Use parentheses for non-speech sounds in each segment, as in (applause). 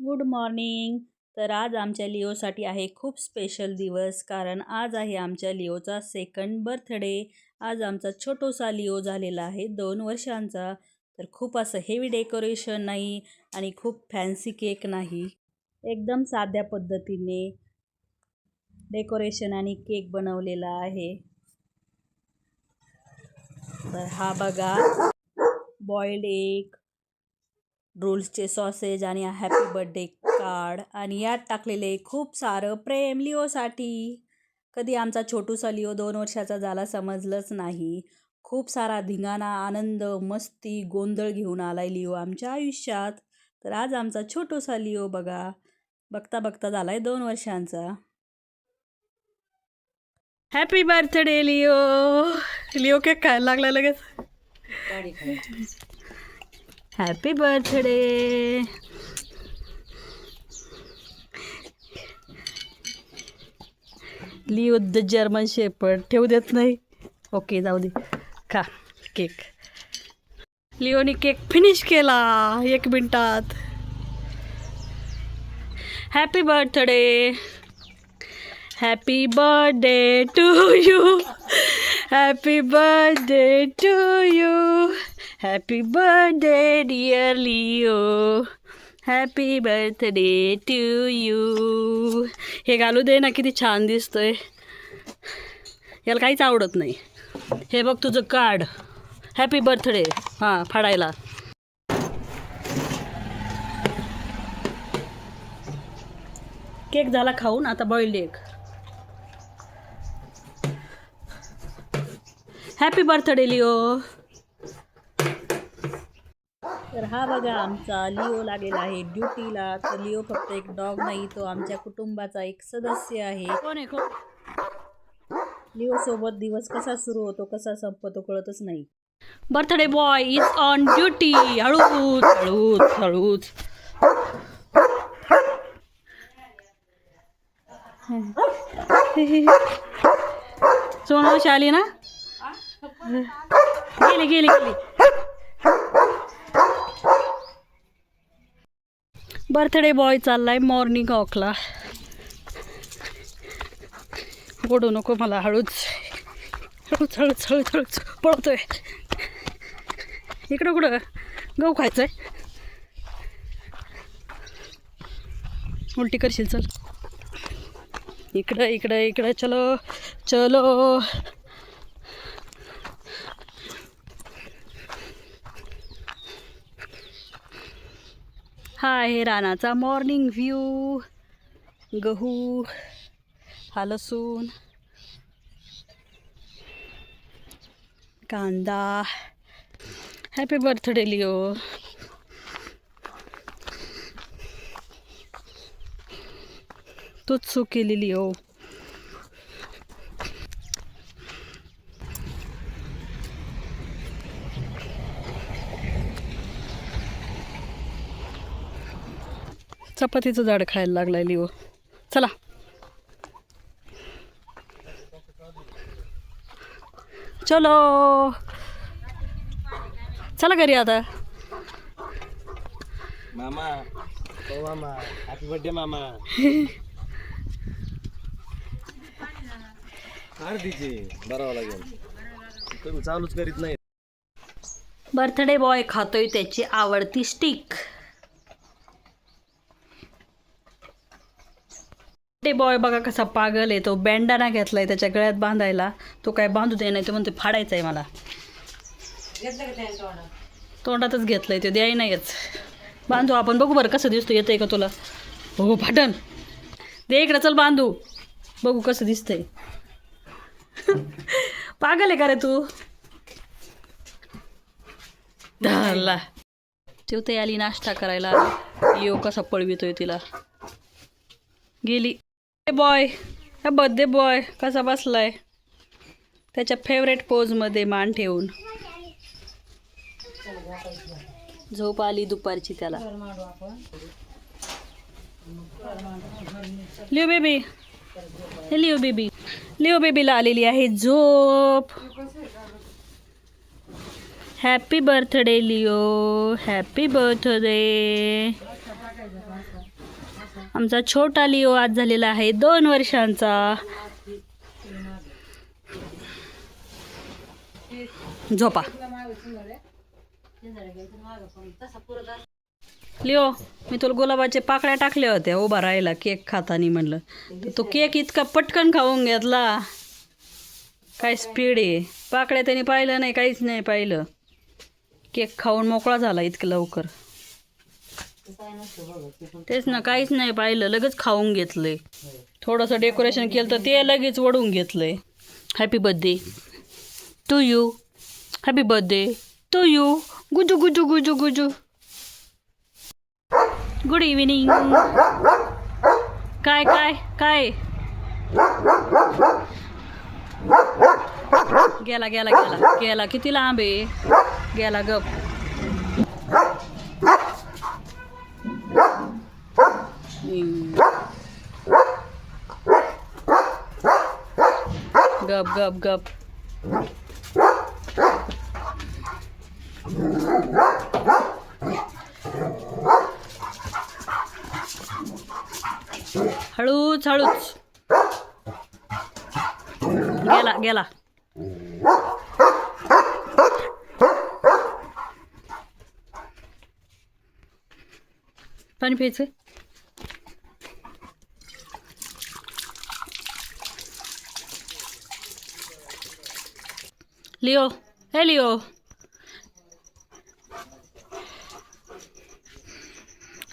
Good morning. तर आज आमच्या लिओसाठी आहे खूप स्पेशल दिवस कारण आज आहे आमच्या लिओचा सेकंड बर्थडे आज आमचा छोटोसा लिओ झालेला आहे दोन वर्षांचा. तर खूप असं हेवी डेकोरेशन नाही आणि खूप फॅन्सी केक नाही. एकदम साध्या पद्धतीने डेकोरेशन आणि केक बनवलेला आहे. तर हा बघा बॉइल्ड एग रोल्सचे सॉसेज आणि हॅपी बर्थडे कार्ड. आणि यात टाकलेले खूप सारं प्रेम लिओसाठी. कधी आमचा छोटूसा लिओ दोन वर्षाचा झाला समजलंच नाही. खूप सारा धिंगाणा आनंद मस्ती गोंधळ घेऊन आलाय लिओ आमच्या आयुष्यात. तर आज आमचा छोटूसा लिओ बघा. बघता बघता झाला आहे दोन वर्षांचा. Happy birthday Leo. Leo cake खायला लागला लगेच. Happy birthday Leo the German shepherd ठेवू देत नाही? ओके जाऊ दे. खा केक लिओनी केक फिनिश केला. एक मिनिटात. Happy birthday happy birthday to you happy birthday to you happy birthday dear Leo happy birthday to you हे घालू दे ना किती छान दिसतंय. याला काहीच आवडत नाही. हे बघ तुझं कार्ड हॅपी बर्थडे हां फाडायला. केक झाला खाऊन आता boiled egg happy birthday Leo तर हा बघा आमचा लिओ लागलेला आहे ड्युटीला. तर लिओ फक्त एक डॉग नाही तो आमच्या कुटुंबाचा एक सदस्य आहे. लिओ सोबत दिवस कसा सुरू होतो कसा संपतो कळतच नाही. Birthday boy is on duty हळूच हळूच हळूच. सोनवशी आली ना? गेली गेली गेली. बर्थडे बॉय चाललाय मॉर्निंग वॉकला ओढू नको मला हळूच. हळूच हळूच हळूच हळूच. पळतोय. इकडं कुठं? गहू खायचंय. उलटी करशील चल. इकडं इकडं इकडं चलो चलो. हा आहे रानाचा मॉर्निंग व्ह्यू गहू हा लसूण कांदा. हॅपी बर्थडे लिओ तूच चूक केली लिओ चपातीचं झाड खायला लागलाय लिओ. चला. चलो. चला घरी आता. मामा. हो मामा. हॅपी बर्थडे मामा. अर्धीचे बरावं लागेल तुम्ही चालूच करीत नाही बर्थडे बॉय खातोय त्याची आवडती स्टिक. बर्थडे बॉय बघा कसा पागल आहे. तो बँडाना घेतलाय त्याच्या गळ्यात बांधायला. तो काय बांधू दे नाही तो म्हणतो फाडायचा आहे मला तोंडातच घेतलंय तो द्याय नाहीच बांधू आपण बघू बरं कसं दिसतो येतंय का तुला? हो फाटन. दे इकडं चल बांधू. बघू कसं दिसतंय. (laughs) पागल आहे का रे तू? धरला. ठेवते आली नाश्ता करायला. येऊ कसा पळवितोय तिला. गेली. बॉय हा बर्थडे बॉय कसा बसलाय? त्याच्या फेवरेट पोजमध्ये मान ठेवून. झोप आली दुपारची त्याला. Leo baby. हे लिओ बेबी. लिओ बेबीला आलेली आहे झोप. Happy birthday Leo. Happy birthday आमचा छोटा लिओ आज झालेला आहे दोन वर्षांचा. झोपा. लिओ मी तुला गुलाबाचे पाकळ्या टाकल्या होत्या उभा राहिला केक खातानी म्हणलं. तर तो केक इतका पटकन खाऊन घेतला. काय स्पीड आहे. पाकळ्या त्याने पाहिलं नाही काहीच नाही पाहिलं. केक खाऊन मोकळा झाला इतकं लवकर. तेच ना काहीच नाही पाहिलं लगेच खाऊन घेतलंय. थोडंसं डेकोरेशन केलं तर ते लगेच वडून घेतलंय. Happy birthday to you happy birthday to you Gujju Gujju Gujju गुजू. गुड इव्हिनिंग काय काय काय? गेला गेला गेला. गेला किती लांब आहे? गेला गप. गप गप गप हळूच हळूच गेला गेला पाणी प्यायचं लिओ हे लिओ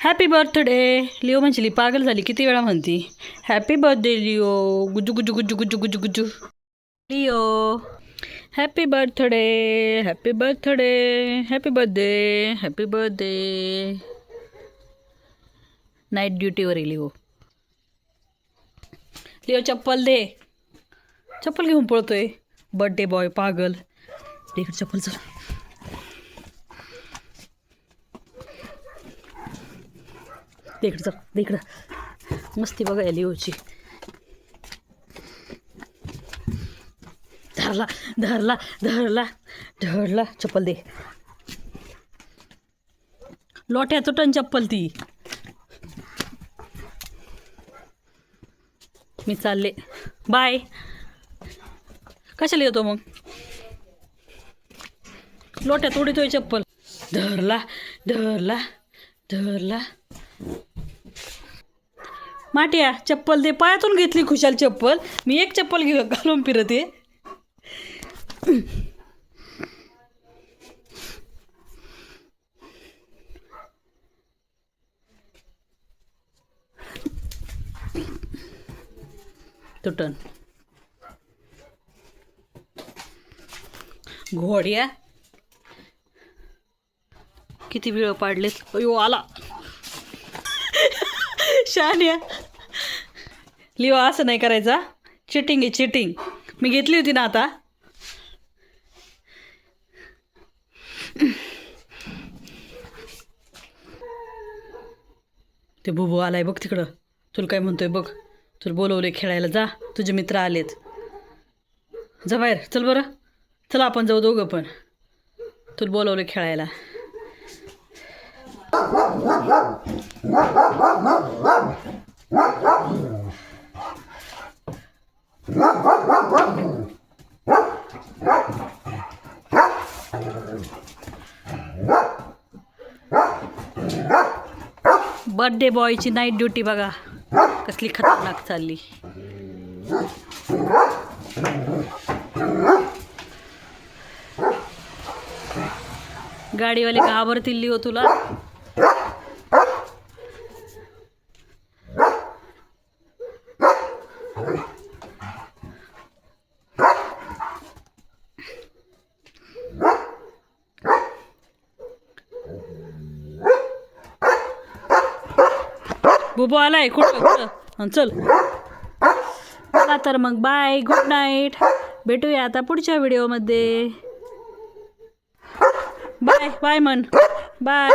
हॅपी बर्थडे लिओ म्हणजे पागल झाली. किती वेळा म्हणती? Happy birthday Leo Guju Guju Guju Guju Guju Guju. Leo happy birthday happy birthday happy birthday happy birthday night ड्युटीवर Leo Leo चप्पल दे. चप्पल घेऊन पळतोय. बर्थडे बॉय पागल. इकडे चप्पल चल. तिकडे चल तिकडं मस्ती बघा लिओची. धरला धरला धरला धरला. चप्पल दे. लोट्या टन चप्पल ती. मी चालले. बाय. कशाला येतो मग? लोट्यात उडीतोय चप्पल. धरला धरला धरला. माटिया चप्पल दे. पायातून घेतली खुशाल चप्पल. मी एक चप्पल घे घालून फिरते. तुटन घोड्या किती वेळ पाडलेत? अयो आला. (laughs) शान्या लिवा असं नाही करायचा चिटिंग आहे चिटिंग. मी घेतली होती ना आता. ते बुबू आलाय बघ तिकडं. तुला काय म्हणतोय बघ. तुला बोलवले खेळायला जा. तुझे मित्र आलेत. जा बाहेर. चल बरं. चला आपण जाऊ दोघं पण. तुला बोलवलं खेळायला. बर्थडे बॉयची नाईट ड्युटी बघा. कसली खतरनाक चालली. गाडीवाले घाबरतील लिहो तुला. बुबू आलाय कुठं चल. चला तर मग बाय गुड नाईट भेटूया आता पुढच्या व्हिडिओमध्ये बाय बाय मन बाय